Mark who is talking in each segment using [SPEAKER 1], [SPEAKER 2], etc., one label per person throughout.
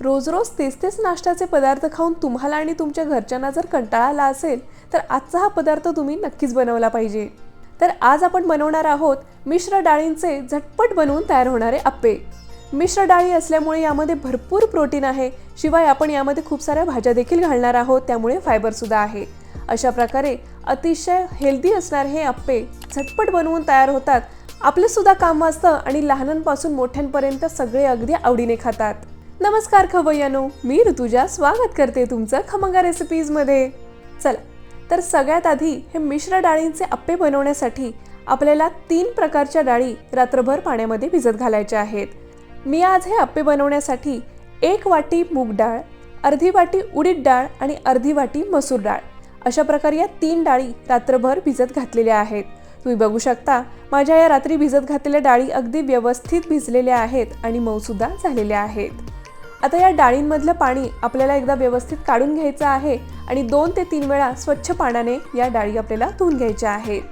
[SPEAKER 1] रोज रोज तेच तेच नाश्त्याचे पदार्थ खाऊन तुम्हाला आणि तुमच्या घरच्यांना जर कंटाळा आला असेल तर आजचा हा पदार्थ तुम्ही नक्कीच बनवला पाहिजे. तर आज आपण बनवणार आहोत मिश्र डाळींचे झटपट बनवून तयार होणारे अप्पे मिश्र डाळी असल्यामुळे यामध्ये भरपूर प्रोटीन आहे शिवाय आपण यामध्ये खूप साऱ्या भाज्या देखील घालणार आहोत त्यामुळे फायबरसुद्धा आहे. अशा प्रकारे अतिशय हेल्दी असणारे हे अप्पे झटपट बनवून तयार होतात. आपलंसुद्धा काम वाचतं आणि लहानांपासून मोठ्यांपर्यंत सगळे अगदी आवडीने खातात. नमस्कार खवय्यानो मी ऋतुजा स्वागत करते तुमचं खमंगा रेसिपीजमध्ये चला तर सगळ्यात आधी हे मिश्र डाळींचे अप्पे बनवण्यासाठी आपल्याला तीन प्रकारच्या डाळी रात्रभर पाण्यामध्ये भिजत घालायच्या आहेत. मी आज हे अप्पे बनवण्यासाठी एक वाटी मूग डाळ अर्धी वाटी उडीद डाळ आणि अर्धी वाटी मसूर डाळ अशा प्रकारे या तीन डाळी रात्रभर भिजत घातलेल्या आहेत. तुम्ही बघू शकता माझ्या या रात्री भिजत घातलेल्या डाळी अगदी व्यवस्थित भिजलेल्या आहेत आणि मऊसुद्धा झालेल्या आहेत. आता या डाळींमधलं पाणी आपल्याला एकदा व्यवस्थित काढून घ्यायचं आहे आणि दोन ते तीन वेळा स्वच्छ पाण्याने या डाळी आपल्याला धुवून घ्यायच्या आहेत.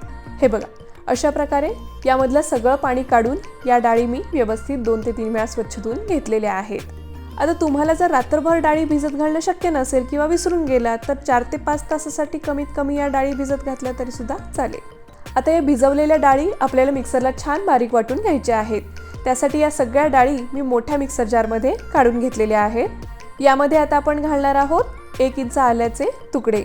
[SPEAKER 1] हे बघा अशा प्रकारे यामधलं सगळं पाणी काढून या डाळी मी व्यवस्थित दोन ते तीन वेळा स्वच्छ धुवून घेतलेल्या आहेत. आता तुम्हाला जर रात्रभर डाळी भिजत घालणं शक्य नसेल किंवा विसरून गेला तर चार ते पाच तासासाठी कमीत कमी या डाळी भिजत घातल्या तरीसुद्धा चालेल. आता या भिजवलेल्या डाळी आपल्याला मिक्सरला छान बारीक वाटून घ्यायच्या आहेत. त्यासाठी या सगळ्या डाळी मी मोठ्या मिक्सर जारमध्ये काढून घेतलेल्या आहेत. यामध्ये आता आपण घालणार आहोत एक इंच आल्याचे तुकडे.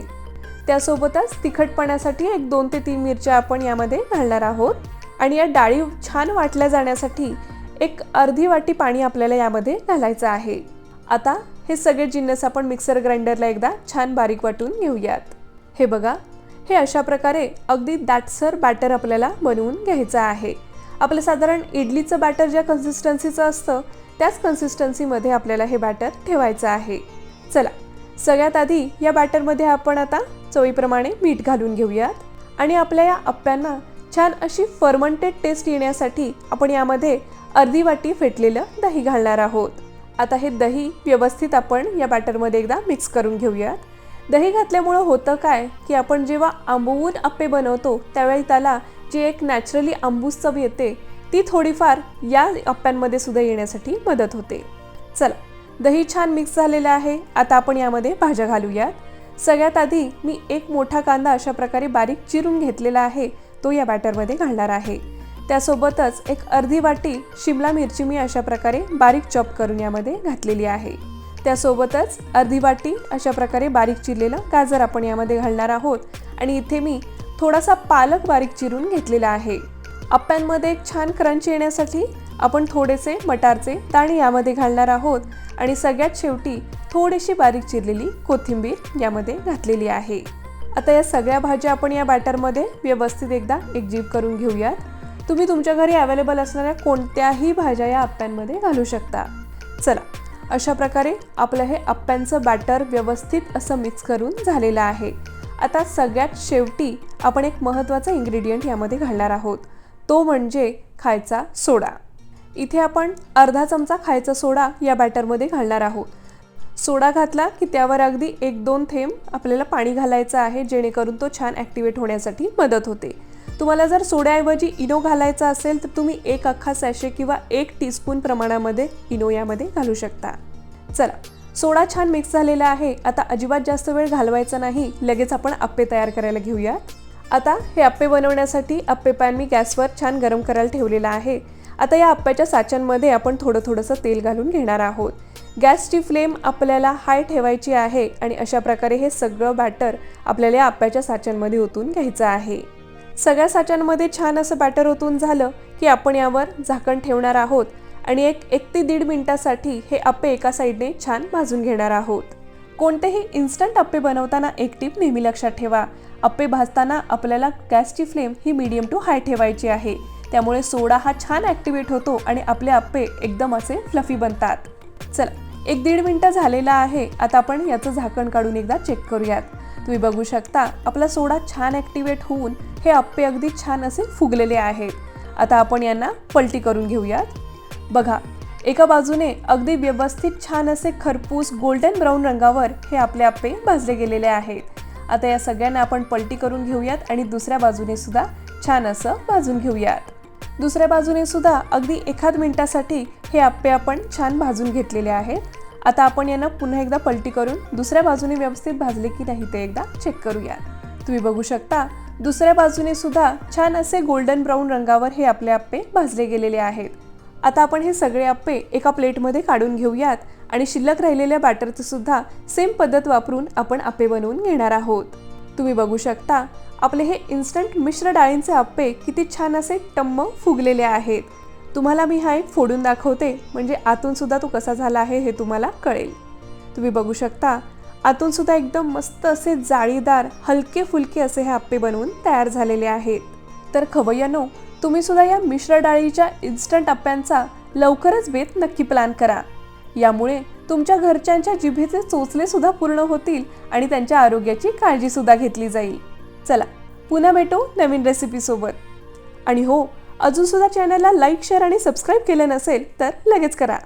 [SPEAKER 1] त्यासोबतच तिखटपणासाठी एक दोन ते तीन मिरच्या आपण यामध्ये घालणार आहोत. आणि या डाळी छान वाटल्या जाण्यासाठी एक अर्धी वाटी पाणी आपल्याला यामध्ये घालायचं आहे. आता हे सगळे जिन्नस आपण मिक्सर ग्राइंडरला एकदा छान बारीक वाटून घेऊयात. हे बघा हे अशा प्रकारे अगदी दाटसर बॅटर आपल्याला बनवून घ्यायचं आहे. आपलं साधारण इडलीचं बॅटर ज्या कन्सिस्टन्सीचं असतं त्याच कन्सिस्टन्सीमध्ये आपल्याला हे बॅटर ठेवायचं आहे. चला सगळ्यात आधी या बॅटरमध्ये आपण आता चवीप्रमाणे मीठ घालून घेऊयात. आणि आपल्या या अप्प्यांना छान अशी फर्मंटेड टेस्ट येण्यासाठी आपण यामध्ये अर्धी वाटी फेटलेलं दही घालणार आहोत. आता हे दही व्यवस्थित आपण या बॅटरमध्ये एकदा मिक्स करून घेऊयात. दही घातल्यामुळं होतं काय की आपण जेव्हा आंबवून अप्पे बनवतो त्यावेळी त्याला जी एक नॅचरली आंबूस चव येते ती थोडीफार या अप्प्यांमध्ये सुद्धा येण्यासाठी मदत होते. चला दही छान मिक्स झालेलं आहे. आता आपण यामध्ये भाज्या घालूयात. सगळ्यात आधी मी एक मोठा कांदा अशा प्रकारे बारीक चिरून घेतलेला आहे तो या बॅटरमध्ये घालणार आहे. त्यासोबतच एक अर्धी वाटी शिमला मिरची मी अशा प्रकारे बारीक चॉप करून यामध्ये घातलेली आहे. त्यासोबतच अर्धी वाटी अशा प्रकारे बारीक चिरलेलं गाजर आपण यामध्ये घालणार आहोत. आणि इथे मी थोडासा पालक बारीक चिरून घेतलेला आहे. अप्प्यांमध्ये एक छान क्रंच येण्यासाठी आपण थोडेसे मटारचे दाणे यामध्ये घालणार आहोत आणि सगळ्यात शेवटी थोडीशी बारीक चिरलेली कोथिंबीर यामध्ये घातलेली आहे. आता या सगळ्या भाज्या आपण या बॅटरमध्ये व्यवस्थित एकदा एकजीव करून घेऊयात. तुम्ही तुमच्या घरी अवेलेबल असणाऱ्या कोणत्याही भाज्या या अप्प्यांमध्ये घालू शकता. चला अशा प्रकारे आपलं हे अप्प्यांचं बॅटर व्यवस्थित असं मिक्स करून झालेलं आहे. आता सगळ्यात शेवटी आपण एक महत्त्वाचा इन्ग्रेडियंट यामध्ये घालणार आहोत. तो म्हणजे खायचा सोडा. इथे आपण अर्धा चमचा खायचा सोडा या बॅटरमध्ये घालणार आहोत. सोडा घातला की त्यावर अगदी एक दोन थेंब आपल्याला पाणी घालायचं आहे जेणेकरून तो छान ॲक्टिवेट होण्यासाठी मदत होते. तुम्हाला जर सोड्याऐवजी इनो घालायचा असेल तर तुम्ही एक अख्खा सॅशे किंवा एक टीस्पून प्रमाणामध्ये इनो यामध्ये घालू शकता. चला सोडा छान मिक्स झालेला आहे. आता अजिबात जास्त वेळ घालवायचा नाही. लगेच आपण आप्पे तयार करायला घेऊया आता हे अप्पे बनवण्यासाठी आप्पे पॅन मी गॅसवर छान गरम करायला ठेवलेला आहे. आता या अप्प्याच्या साच्यांमध्ये आपण थोडं थोडंसं तेल घालून घेणार आहोत. गॅसची फ्लेम आपल्याला हाय ठेवायची आहे आणि अशा प्रकारे हे सगळं बॅटर आपल्याला या आप्प्याच्या साच्यांमध्ये ओतून घ्यायचं आहे. सगळ्या साच्यांमध्ये छान असं बॅटर ओतून झालं की आपण यावर झाकण ठेवणार आहोत. आणि एक एक ते दीड मिनटासाठी हे अप्पे एका साईडने छान भाजून घेणार आहोत. कोणतेही इन्स्टंट अप्पे बनवताना एक टीप नेहमी लक्षात ठेवा. अप्पे भाजताना आपल्याला गॅसची फ्लेम ही मीडियम टू हाय ठेवायची आहे. त्यामुळे सोडा हा छान ॲक्टिवेट होतो आणि आपले अप्पे एकदम असे फ्लफी बनतात. चला एक दीड मिनटं झालेला आहे. आता आपण याचं झाकण काढून एकदा चेक करूयात. तुम्ही बघू शकता आपला सोडा छान ॲक्टिवेट होऊन हे अप्पे अगदी छान असे फुगलेले आहेत. आता आपण यांना पलटी करून घेऊयात. बघा एका बाजूने अगदी व्यवस्थित छान असे खरपूस गोल्डन ब्राऊन रंगावर हे आपले आपे भाजले गेलेले आहेत. आता या सगळ्यांना आपण पलटी करून घेऊयात आणि दुसऱ्या बाजूने सुद्धा छान असं भाजून घेऊयात. दुसऱ्या बाजूने सुद्धा अगदी एखाद मिनिटासाठी हे आप्पे आपण छान भाजून घेतलेले आहेत. आता आपण यांना पुन्हा एकदा पलटी करून दुसऱ्या बाजूने व्यवस्थित भाजले की नाही ते एकदा चेक करूयात. तुम्ही बघू शकता दुसऱ्या बाजूने सुद्धा छान असे गोल्डन ब्राऊन रंगावर हे आपले आप्पे भाजले गेलेले आहेत. आता आपण हे सगळे आप्पे एका प्लेटमध्ये काढून घेऊयात आणि शिल्लक राहिलेल्या बॅटरचं सुद्धा सेम पद्धत वापरून आपण आप्पे बनवून घेणार आहोत. तुम्ही बघू शकता आपले हे इन्स्टंट मिश्र डाळींचे आप्पे किती छान असे टम्म फुगलेले आहेत. तुम्हाला मी हा एक फोडून दाखवते म्हणजे आतून सुद्धा तो कसा झाला आहे हे तुम्हाला कळेल. तुम्ही बघू शकता आतून सुद्धा एकदम मस्त असे जाळीदार हलके फुलके असे हे आप्पे बनवून तयार झालेले आहेत. तर खवय्यानो तुम्ही सुद्धा या मिश्र डाळीच्या इन्स्टंट अप्प्यांचा लवकरच बेत नक्की प्लॅन करा. यामुळे तुमच्या घरच्यांच्या जिभेचे चोचले सुद्धा पूर्ण होतील आणि त्यांच्या आरोग्याची काळजी सुद्धा घेतली जाईल. चला पुन्हा भेटू नवीन रेसिपीसोबत आणि हो अजून सुद्धा चॅनलला लाईक शेअर आणि सबस्क्राईब केलं नसेल तर लगेच करा.